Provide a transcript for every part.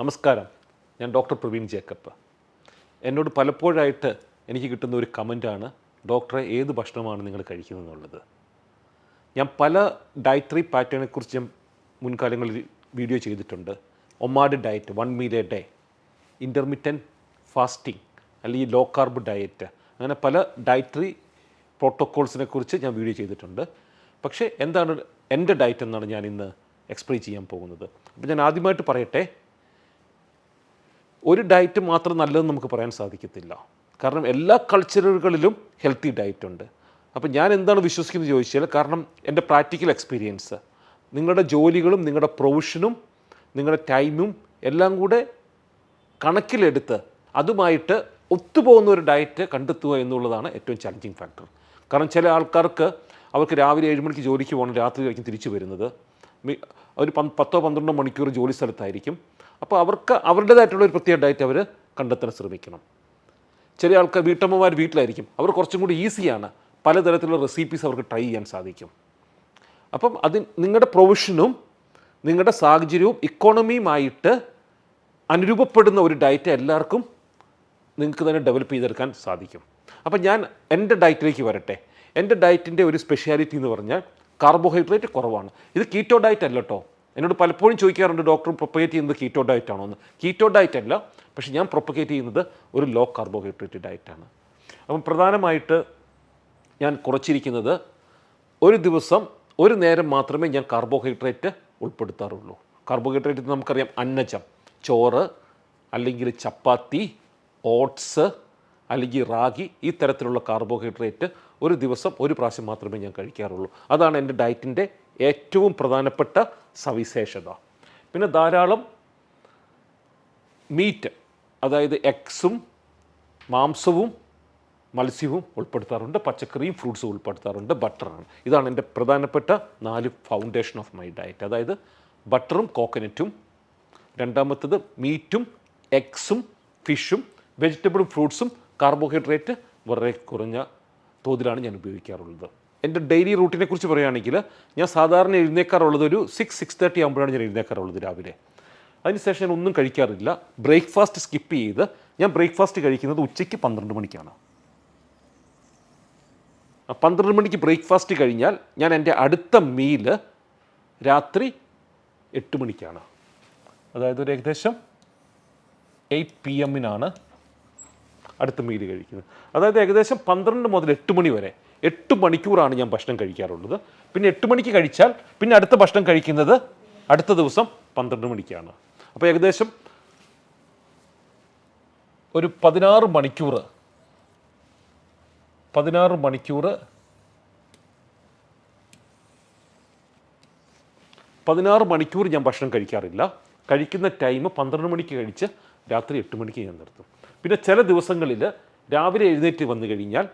നമസ്കാരം. ഞാൻ doctor Praveen Jacob. എന്നോട് പലപ്പോഴായിട്ട് എനിക്ക് കിട്ടുന്ന ഒരു കമന്റാണ് ഡോക്ടറെ ഏത് ഭക്ഷണമാണ് നിങ്ങൾ കഴിക്കുന്നത് എന്നുള്ളത് ഞാൻ പല ഡയറ്ററി പാറ്റേണെക്കുറിച്ച് ഞാൻ മുൻകാലങ്ങളിൽ വീഡിയോ ചെയ്തിട്ടുണ്ട്. OMAD diet one meal a day intermittent fasting അല്ലെങ്കിൽ ലോ കാർബ് ഡയറ്റ് അങ്ങനെ പല ഡയറ്ററി പ്രോട്ടോക്കോൾസിനെ കുറിച്ച് ഞാൻ വീഡിയോ ചെയ്തിട്ടുണ്ട്. പക്ഷേ എന്താണ് എന്റെ ഡയറ്റ് എന്നാണ് ഞാൻ ഇന്ന് എക്സ്പ്ലെയിൻ ചെയ്യാൻ പോകുന്നത്. അപ്പോൾ ഞാൻ ആദ്യമായിട്ട് പറയട്ടെ ഒരു ഡയറ്റ് മാത്രം നല്ലതെന്ന് നമുക്ക് പറയാൻ സാധിക്കത്തില്ല. കാരണം എല്ലാ കൾച്ചറുകളിലും ഹെൽത്തി ഡയറ്റ് ഉണ്ട്. അപ്പോൾ ഞാൻ എന്താണ് വിശ്വസിക്കുന്നത് ചോദിച്ചാൽ കാരണം എന്റെ പ്രാക്ടിക്കൽ എക്സ്പീരിയൻസ് നിങ്ങളുടെ ജോലികളും നിങ്ങളുടെ പ്രൊഫഷനും നിങ്ങളുടെ ടൈമും എല്ലാം കൂടെ കണക്കിലെടുത്ത് അതുമായിട്ട് ഒത്തുപോകുന്ന ഒരു ഡയറ്റ് കണ്ടെത്തുക എന്നുള്ളതാണ് ഏറ്റവും ചലഞ്ചിങ് ഫാക്ടർ കാരണം ചില ആൾക്കാർക്ക് അവർക്ക് രാവിലെ ഏഴ് മണിക്ക് ജോലിക്ക് പോകണം രാത്രി കഴിക്കും തിരിച്ചു വരുന്നത്. ഒരു പത്തോ പന്ത്രണ്ടോ മണിക്കൂർ ജോലി സ്ഥലത്തായിരിക്കും. അപ്പോൾ അവർക്ക് അവരുടേതായിട്ടുള്ള ഒരു പ്രത്യേക ഡയറ്റ് അവർ കണ്ടെത്താൻ ശ്രമിക്കണം. ചില ആൾക്കാർ വീട്ടമ്മമാർ വീട്ടിലായിരിക്കും. അവർ കുറച്ചും കൂടി ഈസിയാണ് പലതരത്തിലുള്ള റെസിപ്പീസ് അവർക്ക് ട്രൈ ചെയ്യാൻ സാധിക്കും. അപ്പം അത് നിങ്ങളുടെ പ്രൊവിഷനും നിങ്ങളുടെ സാഹചര്യവും ഇക്കോണമിയുമായിട്ട് അനുരൂപപ്പെടുന്ന ഒരു ഡയറ്റ് എല്ലാവർക്കും നിങ്ങൾക്ക് തന്നെ ഡെവലപ്പ് ചെയ്തെടുക്കാൻ സാധിക്കും. അപ്പം ഞാൻ എന്റെ ഡയറ്റിലേക്ക് വരട്ടെ. എന്റെ ഡയറ്റിന്റെ ഒരു സ്പെഷ്യാലിറ്റി എന്ന് പറഞ്ഞാൽ കാർബോഹൈഡ്രേറ്റ് കുറവാണ്. ഇത് കീറ്റോ ഡയറ്റ് അല്ല എന്നോട് പലപ്പോഴും ചോദിക്കാറുണ്ട് ഡോക്ടർ പ്രൊപ്പഗേറ്റ് ചെയ്യുന്നത് കീറ്റോ ഡയറ്റ് ആണോ? എന്ന്. കീറ്റോ ഡയറ്റ് അല്ല പക്ഷേ ഞാൻ പ്രൊപ്പഗേറ്റ് ചെയ്യുന്നത് ഒരു ലോ കാർബോഹൈഡ്രേറ്റ് ഡയറ്റാണ് അപ്പം പ്രധാനമായിട്ട് ഞാൻ കുറച്ചിരിക്കുന്നത് ഒരു ദിവസം ഒരു നേരം മാത്രമേ ഞാൻ കാർബോഹൈഡ്രേറ്റ് ഉൾപ്പെടുത്താറുള്ളൂ. കാർബോഹൈഡ്രേറ്റ് നമുക്കറിയാം അന്നജം. ചോറ് അല്ലെങ്കിൽ ചപ്പാത്തി ഓട്സ് അല്ലെങ്കിൽ റാഗി ഈ തരത്തിലുള്ള കാർബോഹൈഡ്രേറ്റ് ഒരു ദിവസം ഒരു പ്രാവശ്യം മാത്രമേ ഞാൻ കഴിക്കാറുള്ളൂ. അതാണ് എന്റെ ഡയറ്റിന്റെ ഏറ്റവും പ്രധാനപ്പെട്ട സവിശേഷത. പിന്നെ ധാരാളം മീറ്റ് അതായത് എക്സും മാംസവും മത്സ്യവും ഉൾപ്പെടുത്താറുണ്ട് പച്ചക്കറിയും ഫ്രൂട്ട്സും ഉൾപ്പെടുത്താറുണ്ട് ബട്ടറാണ് ഇതാണ് എന്റെ പ്രധാനപ്പെട്ട നാല് ഫൗണ്ടേഷൻ ഓഫ് മൈ ഡയറ്റ് അതായത് ബട്ടറും കോക്കനറ്റും രണ്ടാമത്തത് മീറ്റും എഗ്സും ഫിഷും വെജിറ്റബിളും ഫ്രൂട്ട്സും കാർബോഹൈഡ്രേറ്റ് വളരെ കുറഞ്ഞ തോതിലാണ് ഞാൻ ഉപയോഗിക്കാറുള്ളത്. എന്റെ ഡെയിലി റൂട്ടിനെ കുറിച്ച് പറയുകയാണെങ്കിൽ ഞാൻ സാധാരണ എഴുന്നേക്കാറുള്ളത് ഒരു സിക്സ് സിക്സ് തേർട്ടി ആകുമ്പോഴാണ് ഞാൻ എഴുന്നേക്കാറുള്ളത് രാവിലെ. അതിനുശേഷം ഞാൻ ഒന്നും കഴിക്കാറില്ല. ബ്രേക്ക്ഫാസ്റ്റ് സ്കിപ്പ് ചെയ്ത് ഞാൻ ബ്രേക്ക്ഫാസ്റ്റ് കഴിക്കുന്നത് ഉച്ചയ്ക്ക് പന്ത്രണ്ട് മണിക്കാണ്. പന്ത്രണ്ട് മണിക്ക് ബ്രേക്ക്ഫാസ്റ്റ് കഴിഞ്ഞാൽ ഞാൻ എന്റെ അടുത്ത മീൽ രാത്രി എട്ട് മണിക്കാണ്. അതായത് ഒരു ഏകദേശം എയ്റ്റ് പി എമ്മിനാണ് അടുത്ത മീൽ കഴിക്കുന്നത്. അതായത് ഏകദേശം പന്ത്രണ്ട് മുതൽ എട്ട് മണി വരെ എട്ട് മണിക്കൂറാണ് ഞാൻ ഭക്ഷണം കഴിക്കാറുള്ളത്. പിന്നെ എട്ട് മണിക്ക് കഴിച്ചാൽ പിന്നെ അടുത്ത ഭക്ഷണം കഴിക്കുന്നത് അടുത്ത ദിവസം പന്ത്രണ്ട് മണിക്കാണ്. അപ്പോൾ ഏകദേശം ഒരു പതിനാറ് മണിക്കൂർ പതിനാറ് മണിക്കൂർ പതിനാറ് മണിക്കൂർ ഞാൻ ഭക്ഷണം കഴിക്കാറില്ല. കഴിക്കുന്ന ടൈം പന്ത്രണ്ട് മണിക്ക് കഴിച്ച് രാത്രി എട്ട് മണിക്ക് ഞാൻ നിർത്തും. പിന്നെ ചില ദിവസങ്ങളിൽ രാവിലെ എഴുന്നേറ്റ് വന്നു കഴിഞ്ഞാൽ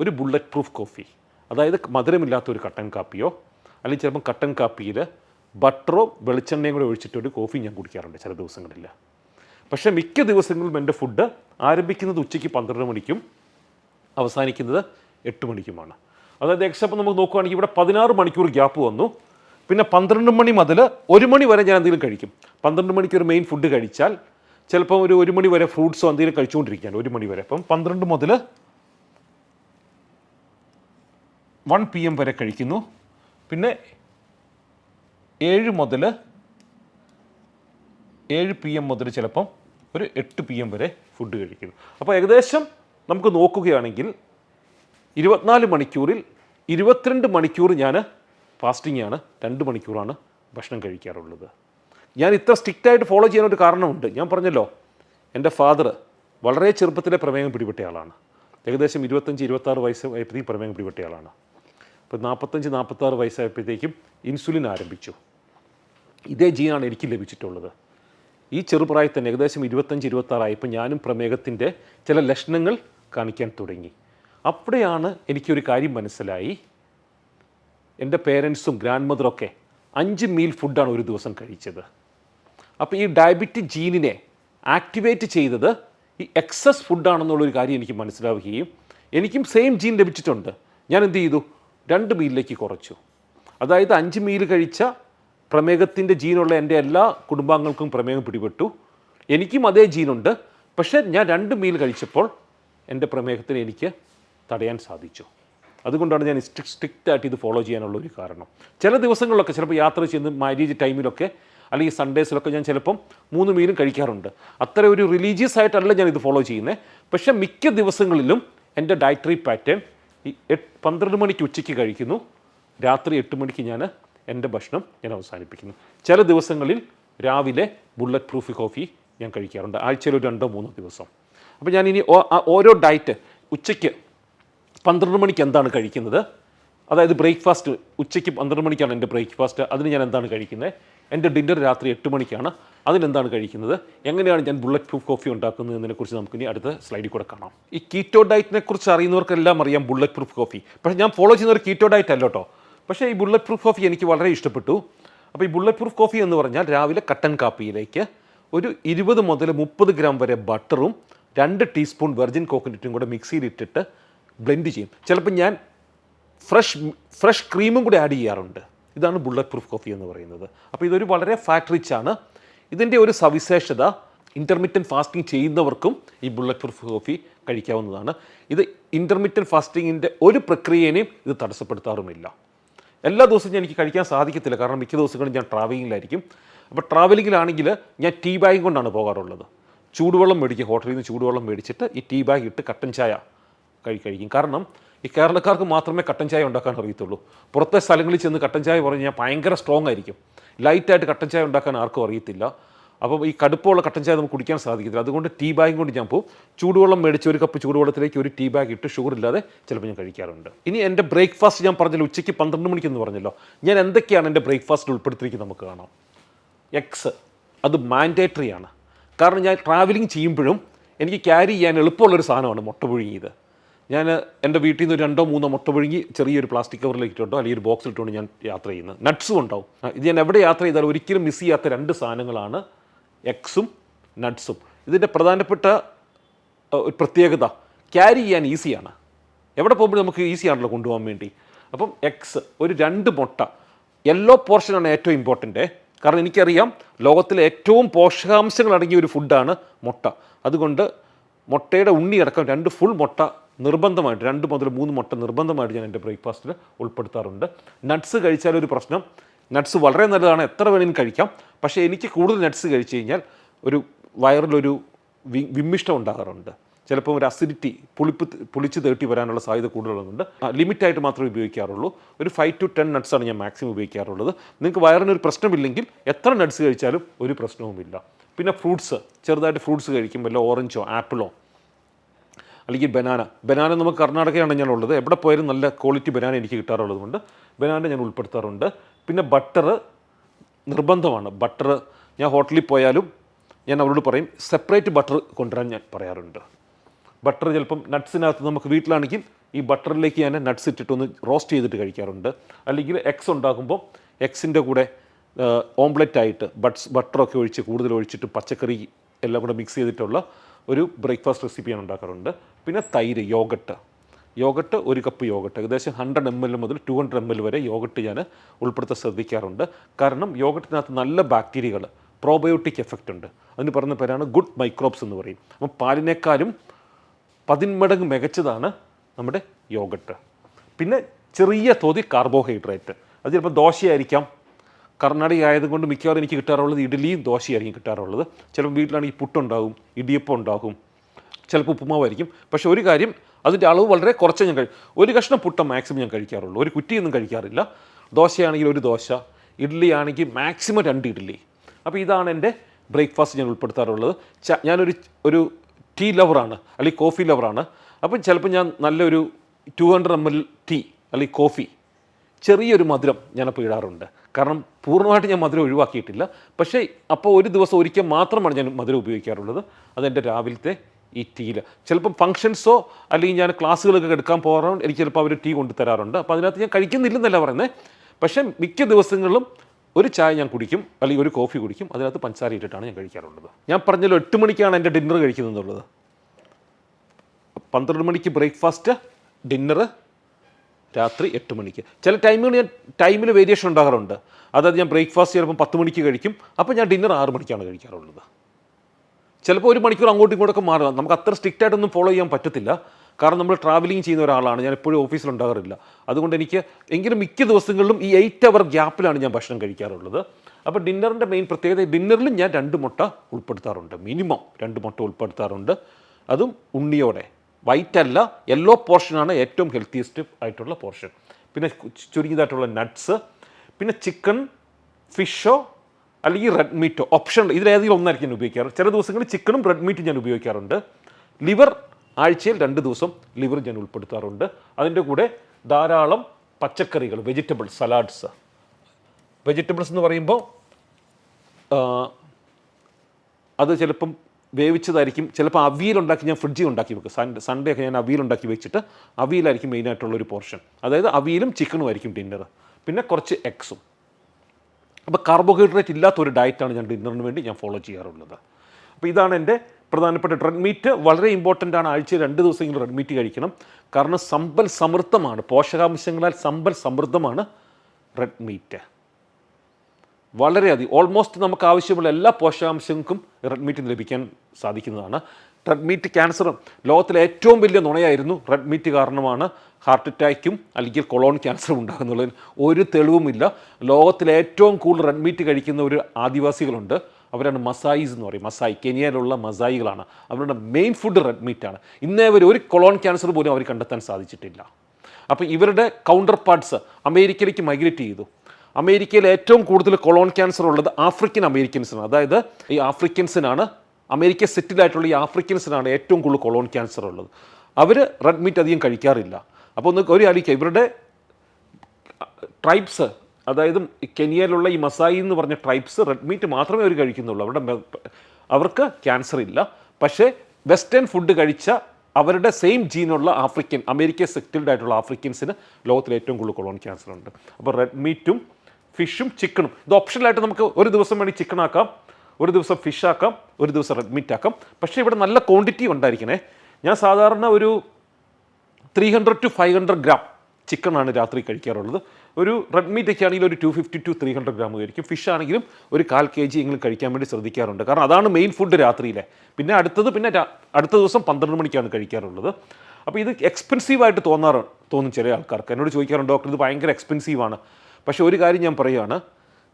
ഒരു ബുള്ളറ്റ് പ്രൂഫ് കോഫി അതായത് മധുരമില്ലാത്ത ഒരു കട്ടൻ കാപ്പിയോ അല്ലെങ്കിൽ ചിലപ്പം കട്ടൻ കാപ്പിയിൽ ബട്ടറോ വെളിച്ചെണ്ണയും കൂടെ ഒഴിച്ചിട്ട് ഒരു കോഫി ഞാൻ കുടിക്കാറുണ്ട് ചില ദിവസങ്ങളിൽ. പക്ഷേ മിക്ക ദിവസങ്ങളിലും എന്റെ ഫുഡ് ആരംഭിക്കുന്നത് ഉച്ചയ്ക്ക് പന്ത്രണ്ട് മണിക്കും അവസാനിക്കുന്നത് എട്ട് മണിക്കുമാണ്. അതായത് എക്സാമ്പിൾ നമുക്ക് നോക്കുകയാണെങ്കിൽ ഇവിടെ പതിനാറ് മണിക്കൂർ ഗ്യാപ്പ് വന്നു. പിന്നെ പന്ത്രണ്ട് മണി മുതൽ ഒരു മണി വരെ ഞാൻ എന്തെങ്കിലും കഴിക്കും. പന്ത്രണ്ട് മണിക്ക് ഒരു മെയിൻ ഫുഡ് കഴിച്ചാൽ ചിലപ്പോൾ ഒരു ഒരു മണി വരെ ഫ്രൂട്ട്സോ എന്തെങ്കിലും കഴിച്ചുകൊണ്ടിരിക്കുകയാണ്. ഒരു മണി വരെ. അപ്പം പന്ത്രണ്ട് മുതൽ വൺ പി എം വരെ കഴിക്കുന്നു. പിന്നെ ഏഴ് മുതൽ ഏഴ് പി എം മുതൽ ചിലപ്പം ഒരു എട്ട് പി എം വരെ ഫുഡ് കഴിക്കുന്നു. അപ്പോൾ ഏകദേശം നമുക്ക് നോക്കുകയാണെങ്കിൽ ഇരുപത്തിനാല് മണിക്കൂറിൽ ഇരുപത്തിരണ്ട് മണിക്കൂർ ഞാൻ ഫാസ്റ്റിംഗ് ആണ്. രണ്ട് മണിക്കൂറാണ് ഭക്ഷണം കഴിക്കാറുള്ളത്. ഞാൻ ഇത്ര സ്ട്രിക്റ്റായിട്ട് ഫോളോ ചെയ്യാൻ ഒരു കാരണമുണ്ട്. ഞാൻ പറഞ്ഞല്ലോ എന്റെ ഫാദർ വളരെ ചെറുപ്പത്തിലെ പ്രമേഹം പിടിപെട്ട ആളാണ്. ഏകദേശം ഇരുപത്തഞ്ച് ഇരുപത്താറ് വയസ്സ് ആയപ്പോഴത്തേക്കും പ്രമേഹം പിടിപെട്ട ആളാണ്. അപ്പോൾ നാൽപ്പത്തഞ്ച് നാൽപ്പത്താറ് വയസ്സായപ്പോഴത്തേക്കും ഇൻസുലിൻ ആരംഭിച്ചു. ഇതേ ജീനാണ് എനിക്ക് ലഭിച്ചിട്ടുള്ളത്. ഈ ചെറുപ്രായത്തിൽ തന്നെ ഏകദേശം ഇരുപത്തഞ്ച് ഇരുപത്താറായപ്പോൾ ഞാനും പ്രമേഹത്തിന്റെ ചില ലക്ഷണങ്ങൾ കാണിക്കാൻ തുടങ്ങി. അപ്പോഴാണ് എനിക്കൊരു കാര്യം മനസ്സിലായി. എന്റെ പേരൻസും ഗ്രാൻഡ് മദറൊക്കെ അഞ്ച് മീൽ ഫുഡാണ് ഒരു ദിവസം കഴിച്ചത്. അപ്പോൾ ഈ ഡയബറ്റിക് ജീനിനെ ആക്ടിവേറ്റ് ചെയ്തത് ഈ എക്സസ് ഫുഡാണെന്നുള്ളൊരു കാര്യം എനിക്ക് മനസ്സിലാവുകയും എനിക്കും സെയിം ജീൻ ലഭിച്ചിട്ടുണ്ട്. ഞാൻ എന്ത് ചെയ്തു? രണ്ട് മീലിലേക്ക് കുറച്ചു. അതായത് അഞ്ച് മീൽ കഴിച്ച പ്രമേഹത്തിന്റെ ജീനുള്ള എന്റെ എല്ലാ കുടുംബാംഗങ്ങൾക്കും പ്രമേഹം പിടിപെട്ടു. എനിക്കും അതേ ജീനുണ്ട്. പക്ഷേ ഞാൻ രണ്ട് മീൽ കഴിച്ചപ്പോൾ എന്റെ പ്രമേഹത്തിന് എനിക്ക് തടയാൻ സാധിച്ചു. അതുകൊണ്ടാണ് ഞാൻ സ്ട്രിക്റ്റ് ആയിട്ട് ഇത് ഫോളോ ചെയ്യാനുള്ള ഒരു കാരണം. ചില ദിവസങ്ങളിലൊക്കെ ചിലപ്പോൾ യാത്ര ചെയ്യുന്ന മാരേജ് ടൈമിലൊക്കെ അല്ലെങ്കിൽ സൺഡേസിലൊക്കെ ഞാൻ ചിലപ്പം മൂന്ന് മീനും കഴിക്കാറുണ്ട്. അത്ര ഒരു റിലീജിയസ് ആയിട്ടല്ല ഞാൻ ഇത് ഫോളോ ചെയ്യുന്നത് പക്ഷേ മിക്ക ദിവസങ്ങളിലും എന്റെ ഡയറ്ററി പാറ്റേൺ ഈ പന്ത്രണ്ട് മണിക്ക് ഉച്ചയ്ക്ക് കഴിക്കുന്നു. രാത്രി എട്ട് മണിക്ക് ഞാൻ എന്റെ ഭക്ഷണം ഞാൻ അവസാനിപ്പിക്കുന്നു. ചില ദിവസങ്ങളിൽ രാവിലെ ബുള്ളറ്റ് പ്രൂഫ് കോഫി ഞാൻ കഴിക്കാറുണ്ട്. ആഴ്ചയിൽ ഒരു രണ്ടോ മൂന്നോ ദിവസം. അപ്പോൾ ഞാൻ ഇനി ഓരോ ഡയറ്റ് ഉച്ചയ്ക്ക് പന്ത്രണ്ട് മണിക്ക് എന്താണ് കഴിക്കുന്നത്? അതായത് ബ്രേക്ക്ഫാസ്റ്റ് ഉച്ചയ്ക്ക് പന്ത്രണ്ട് മണിക്കാണ് എന്റെ ബ്രേക്ക്ഫാസ്റ്റ് അതിന് ഞാൻ എന്താണ് കഴിക്കുന്നത്? എന്റെ ഡിന്നർ രാത്രി എട്ട് മണിക്കാണ്. അതിനെന്താണ് കഴിക്കുന്നത്? എങ്ങനെയാണ് ഞാൻ ബുള്ളറ്റ് പ്രൂഫ് കോഫി ഉണ്ടാക്കുന്നത് എന്നതിനെക്കുറിച്ച് നമുക്ക് ഇനി അടുത്ത സ്ലൈഡിൽ കൂടെ കാണാം. ഈ കീറ്റോ ഡയറ്റിനെ കുറിച്ച് അറിയുന്നവർക്കെല്ലാം അറിയാം ബുള്ളറ്റ് പ്രൂഫ് കോഫി പക്ഷേ ഞാൻ ഫോളോ ചെയ്യുന്ന ഒരു കീറ്റോ ഡയറ്റ് അല്ല കേട്ടോ. പക്ഷേ ഈ ബുള്ളറ്റ് പ്രൂഫ് കോഫി എനിക്ക് വളരെ ഇഷ്ടപ്പെട്ടു. അപ്പോൾ ഈ ബുള്ളറ്റ് പ്രൂഫ് കോഫി എന്ന് പറഞ്ഞാൽ രാവിലെ കട്ടൻ കാപ്പിയിലേക്ക് ഒരു ഇരുപത് മുതൽ മുപ്പത് ഗ്രാം വരെ ബട്ടറും രണ്ട് ടീസ്പൂൺ വെർജിൻ കോക്കനട്ടും കൂടെ മിക്സിയിലിട്ടിട്ട് ബ്ലെൻഡ് ചെയ്യും. ചിലപ്പോൾ ഞാൻ ഫ്രഷ് ഫ്രഷ് ക്രീമും കൂടി ആഡ് ചെയ്യാറുണ്ട്. ഇതാണ് ബുള്ളറ്റ് പ്രൂഫ് കോഫി എന്ന് പറയുന്നത്. അപ്പോൾ ഇതൊരു വളരെ ഫാറ്റ് റിച്ച് ആണ്. ഇതിന്റെ ഒരു സവിശേഷത ഇന്റർമീഡിയറ്റ് ഫാസ്റ്റിംഗ് ചെയ്യുന്നവർക്കും ഈ ബുള്ളറ്റ് പ്രൂഫ് കോഫി കഴിക്കാവുന്നതാണ്. ഇത് ഇന്റർമീഡിയറ്റ് ഫാസ്റ്റിങ്ങിന്റെ ഒരു പ്രക്രിയനെയും ഇത് തടസ്സപ്പെടുത്താറുമില്ല. എല്ലാ ദിവസവും എനിക്ക് കഴിക്കാൻ സാധിക്കത്തില്ല. കാരണം മിക്ക ദിവസങ്ങളും ഞാൻ ട്രാവലിങ്ങിലായിരിക്കും അപ്പോൾ ട്രാവലിങ്ങിലാണെങ്കിൽ ഞാൻ ടീ ബാഗ് കൊണ്ടാണ് പോകാറുള്ളത്. ചൂടുവെള്ളം മേടിക്കും. ഹോട്ടലിൽ നിന്ന് ചൂടുവെള്ളം മേടിച്ചിട്ട് ഈ ടീ ബാഗ് ഇട്ട് കട്ടൻ ചായ കഴി കഴിക്കും. കാരണം ഈ കേരളക്കാർക്ക് മാത്രമേ കട്ടൻ ചായ ഉണ്ടാക്കാൻ അറിയത്തുള്ളൂ. പുറത്തെ സ്ഥലങ്ങളിൽ ചെന്ന് കട്ടൻ ചായ പറഞ്ഞു കഴിഞ്ഞാൽ ഭയങ്കര സ്ട്രോങ് ആയിരിക്കും. ലൈറ്റായിട്ട് കട്ടൻ ചായ ഉണ്ടാക്കാൻ ആർക്കും അറിയത്തില്ല. അപ്പോൾ ഈ കടുപ്പമുള്ള കട്ടൻ ചായ നമുക്ക് കുടിക്കാൻ സാധിക്കത്തില്ല. അതുകൊണ്ട് ടീ ബാഗ് കൊണ്ട് ഞാൻ പോകും ചൂടുവെള്ളം മേടിച്ച് ഒരു കപ്പ് ചൂടുവെള്ളത്തിലേക്ക് ഒരു ടീ ബാഗ് ഇട്ട് ഷുഗർ ഇല്ലാതെ ചിലപ്പോൾ ഞാൻ കഴിക്കാറുണ്ട്. ഇനി എന്റെ ബ്രേക്ക്ഫാസ്റ്റ് ഞാൻ പറഞ്ഞല്ലോ ഉച്ചയ്ക്ക് പന്ത്രണ്ട് മണിക്ക് എന്ന് പറഞ്ഞല്ലോ. ഞാൻ എന്തൊക്കെയാണ് എന്റെ ബ്രേക്ക്ഫാസ്റ്റ് ഉൾപ്പെടുത്തിയിരിക്കുന്നത് നമുക്ക് കാണാം. എക്സ് അത് മാൻഡേറ്ററി ആണ്. കാരണം ഞാൻ ട്രാവലിംഗ് ചെയ്യുമ്പോഴും എനിക്ക് ക്യാരി ചെയ്യാൻ എളുപ്പമുള്ളൊരു സാധനമാണ് മുട്ട പുഴുങ്ങിയത്. ഞാൻ എന്റെ വീട്ടിൽ നിന്ന് രണ്ടോ മൂന്നോ മുട്ട പുഴുങ്ങി ചെറിയൊരു പ്ലാസ്റ്റിക് കവറിൽ ഇട്ടുണ്ടോ അല്ലെങ്കിൽ ഒരു ബോക്സിൽ ഇട്ടുകൊണ്ട് ഞാൻ യാത്ര ചെയ്യുന്നത്. നട്ട്സും ഉണ്ടാവും. ഇത് ഞാൻ എവിടെ യാത്ര ചെയ്താലും ഒരിക്കലും മിസ് ചെയ്യാത്ത രണ്ട് സാധനങ്ങളാണ് എക്സും നട്ട്സും ഇതിന്റെ പ്രധാനപ്പെട്ട ഒരു പ്രത്യേകത ക്യാരി ചെയ്യാൻ ഈസിയാണ് എവിടെ പോകുമ്പോഴും നമുക്ക് ഈസിയാണല്ലോ കൊണ്ടുപോകാൻ വേണ്ടി. അപ്പം എക്സ് ഒരു രണ്ട് മുട്ട. യെല്ലോ പോർഷനാണ് ഏറ്റവും ഇമ്പോർട്ടന്റ് കാരണം എനിക്കറിയാം ലോകത്തിലെ ഏറ്റവും പോഷകാംശങ്ങൾ അടങ്ങിയ ഒരു ഫുഡാണ് മുട്ട. അതുകൊണ്ട് മുട്ടയുടെ ഉണ്ണി അടക്കം രണ്ട് ഫുൾ മുട്ട നിർബന്ധമായിട്ട് രണ്ട് മുതൽ മൂന്ന് മുട്ട നിർബന്ധമായിട്ട് ഞാൻ എന്റെ ബ്രേക്ക്ഫാസ്റ്റിൽ ഉൾപ്പെടുത്താറുണ്ട്. നട്ട്സ് കഴിച്ചാൽ ഒരു പ്രശ്നം. നട്ട്സ് വളരെ നല്ലതാണ് എത്ര വേണമെങ്കിലും കഴിക്കാം. പക്ഷേ എനിക്ക് കൂടുതൽ നട്ട്സ് കഴിച്ചു കഴിഞ്ഞാൽ ഒരു വയറിലൊരു വി വിമ്മിഷ്ടം ഉണ്ടാകാറുണ്ട്. ചിലപ്പോൾ ഒരു അസിഡിറ്റി പുളിപ്പ് പുളിച്ച് തേട്ടി വരാനുള്ള സാധ്യത കൂടുതലുണ്ട് ലിമിറ്റായിട്ട് മാത്രമേ ഉപയോഗിക്കാറുള്ളൂ. ഒരു ഫൈവ് ടു ടെൻ നട്ട്സാണ് ഞാൻ മാക്സിമം ഉപയോഗിക്കാറുള്ളത്. നിങ്ങൾക്ക് വയറിനൊരു പ്രശ്നമില്ലെങ്കിൽ എത്ര നട്ട്സ് കഴിച്ചാലും ഒരു പ്രശ്നവുമില്ല. പിന്നെ ഫ്രൂട്ട്സ് ചെറുതായിട്ട് ഫ്രൂട്ട്സ് കഴിക്കും വല്ല ഓറഞ്ചോ ആപ്പിളോ അല്ലെങ്കിൽ ബനാന. ബനാന നമുക്ക് കർണാടകയാണ് ഞാൻ ഉള്ളത് എവിടെ പോയാലും നല്ല ക്വാളിറ്റി ബനാന എനിക്ക് കിട്ടാറുള്ളത് കൊണ്ട് ബനാന ഞാൻ ഉൾപ്പെടുത്താറുണ്ട്. പിന്നെ ബട്ടർ നിർബന്ധമാണ്. ബട്ടർ ഞാൻ ഹോട്ടലിൽ പോയാലും ഞാൻ അവരോട് പറയും സെപ്പറേറ്റ് ബട്ടർ കൊണ്ടുവരാൻ ഞാൻ പറയാറുണ്ട്. ബട്ടർ ചിലപ്പം നട്ട്സിനകത്ത് നമുക്ക് വീട്ടിലാണെങ്കിൽ ഈ ബട്ടറിലേക്ക് ഞാൻ നട്ട്സ് ഇട്ടിട്ടൊന്ന് റോസ്റ്റ് ചെയ്തിട്ട് കഴിക്കാറുണ്ട്. അല്ലെങ്കിൽ എക്സ് ഉണ്ടാക്കുമ്പോൾ എക്സിന്റെ കൂടെ ഓംലെറ്റ് ആയിട്ട് ബട്ട്സ് ബട്ടറൊക്കെ ഒഴിച്ച് കൂടുതൽ ഒഴിച്ചിട്ട് പച്ചക്കറി എല്ലാം കൂടെ മിക്സ് ചെയ്തിട്ടുള്ള ഒരു ബ്രേക്ക്ഫാസ്റ്റ് റെസിപ്പി ഞാൻ ഉണ്ടാക്കാറുണ്ട്. പിന്നെ തൈര് യോഗട്ട്. യോഗട്ട് ഒരു കപ്പ് യോഗട്ട്. ഏകദേശം ഹൺഡ്രഡ് എം എൽ മുതൽ ടു ഹൺഡ്രഡ് എം എൽ വരെ യോഗട്ട് ഞാൻ ഉൾപ്പെടുത്താൻ ശ്രദ്ധിക്കാറുണ്ട്. കാരണം യോഗട്ടിനകത്ത് നല്ല ബാക്ടീരിയകൾ പ്രോബയോട്ടിക് എഫക്റ്റ് ഉണ്ട്. അതിന് പറയുന്ന പേരാണ് ഗുഡ് മൈക്രോബ്സ് എന്ന് പറയും. അപ്പം പാലിനേക്കാളും പതിന്മടങ്ങ് മികച്ചതാണ് നമ്മുടെ യോഗട്ട്. പിന്നെ ചെറിയ തോതിൽ കാർബോഹൈഡ്രേറ്റ് അത് ചിലപ്പോൾ ദോശയായിരിക്കാം കർണാടക ആയതുകൊണ്ട് മിക്കവാറും എനിക്ക് കിട്ടാറുള്ളത് ഇഡ്ഡലിയും ദോശയായിരിക്കും കിട്ടാറുള്ളത്. ചിലപ്പോൾ വീട്ടിലാണെങ്കിൽ പുട്ടുണ്ടാകും ഇടിയപ്പം ഉണ്ടാകും ചിലപ്പോൾ ഉപ്പുമാവായിരിക്കും. പക്ഷേ ഒരു കാര്യം അതിന്റെ അളവ് വളരെ കുറച്ചേ ഞാൻ കഴി ഒരു കഷ്ണം പുട്ട മാക്സിമം ഞാൻ കഴിക്കാറുള്ളൂ. ഒരു കുറ്റിയൊന്നും കഴിക്കാറില്ല. ദോശയാണെങ്കിൽ ഒരു ദോശ ഇഡ്ഡലി ആണെങ്കിൽ മാക്സിമം രണ്ട് ഇഡ്ഡലി. അപ്പോൾ ഇതാണ് എന്റെ ബ്രേക്ക്ഫാസ്റ്റ് ഞാൻ ഉൾപ്പെടുത്താറുള്ളത്. ച- ഞാനൊരു ഒരു ടീ ലവറാണ് അല്ലെങ്കിൽ കോഫി ലവറാണ്. അപ്പം ചിലപ്പോൾ ഞാൻ നല്ലൊരു two hundred M L tea അല്ലെങ്കിൽ കോഫി ചെറിയൊരു മധുരം ഞാനപ്പോൾ ഇടാറുണ്ട്. കാരണം പൂർണമായിട്ട് ഞാൻ മധുരം ഒഴിവാക്കിയിട്ടില്ല. പക്ഷേ അപ്പോൾ ഒരു ദിവസം ഒരിക്കൽ മാത്രമാണ് ഞാൻ മധുരം ഉപയോഗിക്കാറുള്ളത്. അതെന്റെ രാവിലത്തെ ഈ ടീയിൽ ചിലപ്പം ഫംഗ്ഷൻസോ അല്ലെങ്കിൽ ഞാൻ ക്ലാസ്സുകളൊക്കെ എടുക്കാൻ പോകാറുണ്ട്. എനിക്ക് ചിലപ്പോൾ അവർ ടീ കൊണ്ടു തരാറുണ്ട്. അപ്പോൾ അതിനകത്ത് ഞാൻ കഴിക്കുന്നില്ലെന്നല്ല പറയുന്നത്. പക്ഷേ മിക്ക ദിവസങ്ങളിലും ഒരു ചായ ഞാൻ കുടിക്കും. അല്ലെങ്കിൽ ഒരു കോഫി കുടിക്കും. അതിനകത്ത് പഞ്ചസാര ഇട്ടിട്ടാണ് ഞാൻ കഴിക്കാറുള്ളത്. ഞാൻ പറഞ്ഞല്ലോ എട്ട് മണിക്കാണ് എന്റെ ഡിന്നർ കഴിക്കുന്നത് പന്ത്രണ്ട് മണിക്ക് ബ്രേക്ക്ഫാസ്റ്റ് ഡിന്നർ രാത്രി എട്ട് മണിക്ക്. ചില ടൈമുകൾ ഞാൻ ടൈമിൽ വേരിയേഷൻ ഉണ്ടാകാറുണ്ട്. അതായത് ഞാൻ ബ്രേക്ക്ഫാസ്റ്റ് ചിലപ്പോൾ പത്ത് മണിക്ക് കഴിക്കും. അപ്പോൾ ഞാൻ ഡിന്നർ ആറ് മണിക്കാണ് കഴിക്കാറുള്ളത്. ചിലപ്പോൾ ഒരു മണിക്കൂർ അങ്ങോട്ടും ഇങ്ങോട്ടൊക്കെ മാറുക നമുക്ക് അത്ര സ്ട്രിക്റ്റ് ആയിട്ടൊന്നും ഫോളോ ചെയ്യാൻ പറ്റത്തില്ല. കാരണം നമ്മൾ ട്രാവലിംഗ് ചെയ്യുന്ന ഒരാളാണ്. ഞാൻ എപ്പോഴും ഓഫീസിൽ ഉണ്ടാകാറില്ല. അതുകൊണ്ട് എനിക്ക് എങ്കിലും മിക്ക ദിവസങ്ങളിലും ഈ എയ്റ്റ് അവർ ഗ്യാപ്പിലാണ് ഞാൻ ഭക്ഷണം കഴിക്കാറുള്ളത്. അപ്പോൾ ഡിന്നറിന്റെ മെയിൻ പ്രത്യേകത ഡിന്നറിലും ഞാൻ രണ്ട് മുട്ട ഉൾപ്പെടുത്താറുണ്ട്. മിനിമം രണ്ട് മുട്ട ഉൾപ്പെടുത്താറുണ്ട്. അതും ഉണ്ണിയോടെ. വൈറ്റ് അല്ല യെല്ലോ പോർഷനാണ് ഏറ്റവും ഹെൽത്തിയസ്റ്റ് ആയിട്ടുള്ള പോർഷൻ പിന്നെ ചുരുങ്ങിയതായിട്ടുള്ള നട്ട്സ് പിന്നെ ചിക്കൻ ഫിഷോ അല്ലെങ്കിൽ റെഡ് മീറ്റോ ഓപ്ഷൻ ഇതിലേതെങ്കിലും ഒന്നായിരിക്കും ഞാൻ ഉപയോഗിക്കാറ്. ചില ദിവസങ്ങളിൽ ചിക്കനും റെഡ് മീറ്റും ഞാൻ ഉപയോഗിക്കാറുണ്ട്. ലിവർ ആഴ്ചയിൽ രണ്ട് ദിവസം ലിവർ ഞാൻ ഉൾപ്പെടുത്താറുണ്ട്. അതിന്റെ കൂടെ ധാരാളം പച്ചക്കറികൾ വെജിറ്റബിൾ സലാഡ്സ് വെജിറ്റബിൾസ് എന്ന് പറയുമ്പോൾ അത് ചിലപ്പം വേവിച്ചതായിരിക്കും. ചിലപ്പോൾ അവിയലുണ്ടാക്കി ഞാൻ ഫ്രിഡ്ജിൽ ഉണ്ടാക്കി വെക്കും. സൺഡേ സൺഡേ ഒക്കെ ഞാൻ അവിയലുണ്ടാക്കി വെച്ചിട്ട് അവിയലായിരിക്കും മെയിനായിട്ടുള്ളൊരു പോർഷൻ അതായത് അവിയലും ചിക്കനും ആയിരിക്കും ഡിന്നർ പിന്നെ കുറച്ച് എഗ്സും അപ്പോൾ കാർബോഹൈഡ്രേറ്റ് ഇല്ലാത്ത ഒരു ഡയറ്റാണ് ഞാൻ ഡിന്നറിന് വേണ്ടി ഞാൻ ഫോളോ ചെയ്യാറുള്ളത്. അപ്പോൾ ഇതാണ് എന്റെ പ്രധാനപ്പെട്ട റെഡ് മീറ്റ് വളരെ ഇമ്പോർട്ടന്റ് ആണ് ആഴ്ചയിൽ രണ്ട് ദിവസമെങ്കിലും റെഡ് മീറ്റ് കഴിക്കണം. കാരണം സമ്പൽ സമൃദ്ധമാണ്. പോഷകാംശങ്ങളാൽ സമ്പൽ സമൃദ്ധമാണ് റെഡ് മീറ്റ് വളരെയധികം ഓൾമോസ്റ്റ് നമുക്ക് ആവശ്യമുള്ള എല്ലാ പോഷകാംശങ്ങൾക്കും റെഡ് മീറ്റ് ലഭിക്കാൻ സാധിക്കുന്നതാണ്. റെഡ് മീറ്റ് ക്യാൻസർ ലോകത്തിലെ ഏറ്റവും വലിയ നുണയായിരുന്നു റെഡ് മീറ്റ് കാരണമാണ് ഹാർട്ട് അറ്റാക്കും അല്ലെങ്കിൽ കൊളോൺ ക്യാൻസറും ഉണ്ടാകുന്നുള്ളതിന് ഒരു തെളിവുമില്ല. ലോകത്തിലെ ഏറ്റവും കൂടുതൽ റെഡ് മീറ്റ് കഴിക്കുന്ന ഒരു ആദിവാസികളുണ്ട്. അവരാണ് മസായിസ് എന്ന് പറയും. മസായി കെനിയയിലുള്ള മസായികളാണ്. അവരുടെ മെയിൻ ഫുഡ് റെഡ് മീറ്റാണ് ഇന്നേ അവർ ഒരു കൊളോൺ ക്യാൻസർ പോലും അവർ കണ്ടെത്താൻ സാധിച്ചിട്ടില്ല. അപ്പോൾ ഇവരുടെ കൗണ്ടർ പാർട്സ് അമേരിക്കയിലേക്ക് മൈഗ്രേറ്റ് ചെയ്തു. അമേരിക്കയിൽ ഏറ്റവും കൂടുതൽ കൊളോൺ ക്യാൻസർ ഉള്ളത് ആഫ്രിക്കൻ അമേരിക്കൻസിനാണ്. അതായത് ഈ ആഫ്രിക്കൻസിനാണ് അമേരിക്ക സെറ്റിലായിട്ടുള്ള ഈ ആഫ്രിക്കൻസിനാണ് ഏറ്റവും കൂടുതൽ കൊളോൺ ക്യാൻസർ ഉള്ളത്. അവർ റെഡ് മീറ്റ് അധികം കഴിക്കാറില്ല. അപ്പോൾ ഒന്ന് ഒരു ആലോചിക്കുക ഇവരുടെ ട്രൈബ്സ് അതായത് കെനിയയിലുള്ള ഈ മസായി എന്ന് പറഞ്ഞ ട്രൈബ്സ് റെഡ് മീറ്റ് മാത്രമേ അവർ കഴിക്കുന്നുള്ളൂ. അവരുടെ അവർക്ക് ക്യാൻസർ ഇല്ല. പക്ഷേ വെസ്റ്റേൺ ഫുഡ് കഴിച്ച അവരുടെ സെയിം ജീനുള്ള ആഫ്രിക്കൻ അമേരിക്ക സെറ്റിൽഡ് ആയിട്ടുള്ള ആഫ്രിക്കൻസിന് ലോകത്തിൽ ഏറ്റവും കൂടുതൽ കൊളോൺ ക്യാൻസർ ഉണ്ട്. അപ്പോൾ റെഡ് മീറ്റും ഫിഷും ചിക്കനും. ഇത് ഓപ്ഷണലായിട്ട് നമുക്ക് ഒരു ദിവസം വേണ്ടി ചിക്കൻ ആക്കാം ഒരു ദിവസം ഫിഷ് ആക്കാം ഒരു ദിവസം റെഡ് മീറ്റ് ആക്കാം പക്ഷേ ഇവിടെ നല്ല ക്വാണ്ടിറ്റി ഉണ്ടായിരിക്കണേ. ഞാൻ സാധാരണ ഒരു three hundred two five hundred gram ചിക്കനാണ് രാത്രി കഴിക്കാറുള്ളത്. ഒരു റെഡ് മീറ്റ് ഒക്കെ ആണെങ്കിൽ ഒരു two fifty two three hundred gram കഴിക്കും ഫിഷ് ആണെങ്കിലും ഒരു കാൽ കെ ജി എങ്കിലും കഴിക്കാൻ വേണ്ടി ശ്രദ്ധിക്കാറുണ്ട്. കാരണം അതാണ് മെയിൻ ഫുഡ് രാത്രിയിലെ. പിന്നെ അടുത്തത് പിന്നെ അടുത്ത ദിവസം പന്ത്രണ്ട് മണിക്കാണ് കഴിക്കാറുള്ളത്. അപ്പോൾ ഇത് എക്സ്പെൻസീവ് ആയിട്ട് തോന്നാറ് തോന്നും ചില ആൾക്കാർക്ക്. എന്നോട് ചോദിക്കാറുണ്ട് ഡോക്ടർ ഇത് ഭയങ്കര എക്സ്പെൻസീവാണ് പക്ഷേ ഒരു കാര്യം ഞാൻ പറയുകയാണ്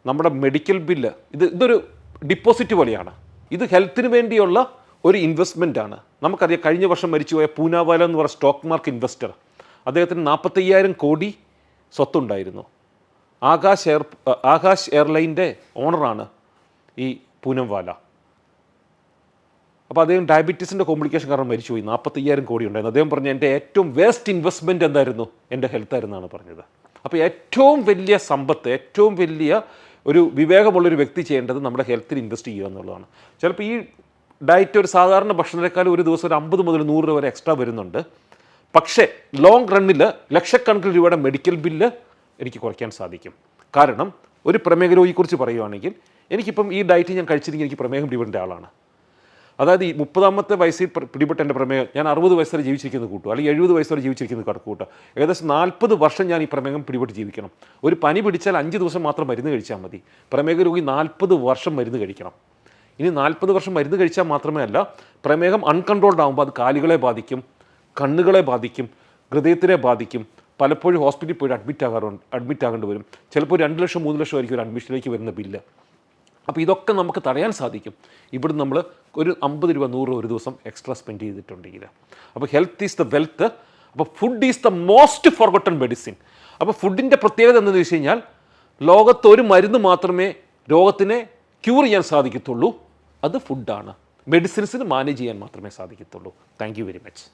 നമ്മുടെ മെഡിക്കൽ ബില്ല് ഇത് ഇതൊരു ഡിപ്പോസിറ്റ് പോലെയാണ്. ഇത് ഹെൽത്തിന് വേണ്ടിയുള്ള ഒരു ഇൻവെസ്റ്റ്മെന്റ് ആണ്. നമുക്കറിയാം കഴിഞ്ഞ വർഷം മരിച്ചുപോയ പൂനാവാല എന്ന് പറയുന്ന സ്റ്റോക്ക് മാർക്ക് ഇൻവെസ്റ്റർ അദ്ദേഹത്തിന് നാൽപ്പത്തയ്യായിരം കോടി സ്വത്തുണ്ടായിരുന്നു. ആകാശ് എയർ ആകാശ് എയർലൈന്റെ ഓണറാണ് ഈ പൂനംവാല. അപ്പോൾ അദ്ദേഹം ഡയബറ്റീസിന്റെ കോംപ്ലിക്കേഷൻ കാരണം മരിച്ചുപോയി നാൽപ്പത്തയ്യായിരം കോടി ഉണ്ടായിരുന്നു. അദ്ദേഹം പറഞ്ഞു എന്റെ ഏറ്റവും വേസ്റ്റ് ഇൻവെസ്റ്റ്മെന്റ് എന്തായിരുന്നു? എന്റെ ഹെൽത്ത് ആയിരുന്നാണ് പറഞ്ഞത്. അപ്പോൾ ഏറ്റവും വലിയ സമ്പത്ത് ഏറ്റവും വലിയ ഒരു വിവേകമുള്ളൊരു വ്യക്തി ചെയ്യേണ്ടത് നമ്മുടെ ഹെൽത്തിൽ ഇൻവെസ്റ്റ് ചെയ്യുക എന്നുള്ളതാണ്. ചിലപ്പോൾ ഈ ഡയറ്റ് ഒരു സാധാരണ ഭക്ഷണത്തെക്കാളും ഒരു ദിവസം ഒരു അമ്പത് മുതൽ നൂറ് രൂപ വരെ എക്സ്ട്രാ വരുന്നുണ്ട്. പക്ഷേ ലോങ് റണ്ണിൽ ലക്ഷക്കണക്കിന് രൂപയുടെ മെഡിക്കൽ ബില്ല് എനിക്ക് കുറയ്ക്കാൻ സാധിക്കും. കാരണം ഒരു പ്രമേഹ രോഗിയെക്കുറിച്ച് പറയുവാണെങ്കിൽ എനിക്കിപ്പം ഈ ഡയറ്റ് ഞാൻ കഴിച്ചിരിക്കും എനിക്ക് പ്രമേഹം രൂപേണ്ട ആളാണ്. അതായത് ഈ മുപ്പതാമത്തെ വയസ്സിൽ പിടിപെട്ട എന്റെ പ്രമേഹം ഞാൻ അറുപത് വയസ്സ് വരെ ജീവിച്ചിരിക്കുന്നത് കൂട്ടും. അല്ലെങ്കിൽ എഴുപത് വയസ്സ് വരെ ജീവിച്ചിരിക്കുന്നത് കണക്ക് ഏകദേശം നാൽപ്പത് വർഷം ഞാൻ ഈ പ്രമേഹം പിടിപെട്ട് ജീവിക്കണം. ഒരു പനി പിടിച്ചാൽ അഞ്ച് ദിവസം മാത്രം മരുന്ന് കഴിച്ചാൽ മതി. പ്രമേഹ രോഗി നാൽപ്പത് വർഷം മരുന്ന് കഴിക്കണം. ഇനി നാൽപ്പത് വർഷം മരുന്ന് കഴിച്ചാൽ മാത്രമേ അല്ല പ്രമേഹം അൺകൺട്രോൾഡ് ആകുമ്പോൾ അത് കാലുകളെ ബാധിക്കും കണ്ണുകളെ ബാധിക്കും ഹൃദയത്തിനെ ബാധിക്കും. പലപ്പോഴും ഹോസ്പിറ്റലിൽ പോയിട്ട് അഡ്മിറ്റ് ആകാറുണ്ട് അഡ്മിറ്റ് ആകേണ്ടി വരും. ചിലപ്പോൾ രണ്ട് ലക്ഷം മൂന്ന് ലക്ഷം ആയിരിക്കും ഒരു അഡ്മിഷനിലേക്ക് വരുന്ന ബില്ല് അപ്പോൾ ഇതൊക്കെ നമുക്ക് തടയാൻ സാധിക്കും. ഇവിടെ നമ്മൾ ഒരു അമ്പത് രൂപ നൂറ് രൂപ ഒരു ദിവസം എക്സ്ട്രാ സ്പെൻഡ് ചെയ്തിട്ടുണ്ടെങ്കിൽ അപ്പോൾ ഹെൽത്ത് ഈസ് ദ വെൽത്ത് അപ്പോൾ food is the most forgotten medicine അപ്പോൾ ഫുഡിന്റെ പ്രത്യേകത എന്താണെന്ന് വെച്ച് കഴിഞ്ഞാൽ ലോകത്ത് ഒരു മരുന്ന് മാത്രമേ രോഗത്തിനെ ക്യൂർ ചെയ്യാൻ സാധിക്കത്തുള്ളൂ. അത് ഫുഡാണ് മെഡിസിൻസിന് മാനേജ് ചെയ്യാൻ മാത്രമേ സാധിക്കത്തുള്ളൂ. Thank very much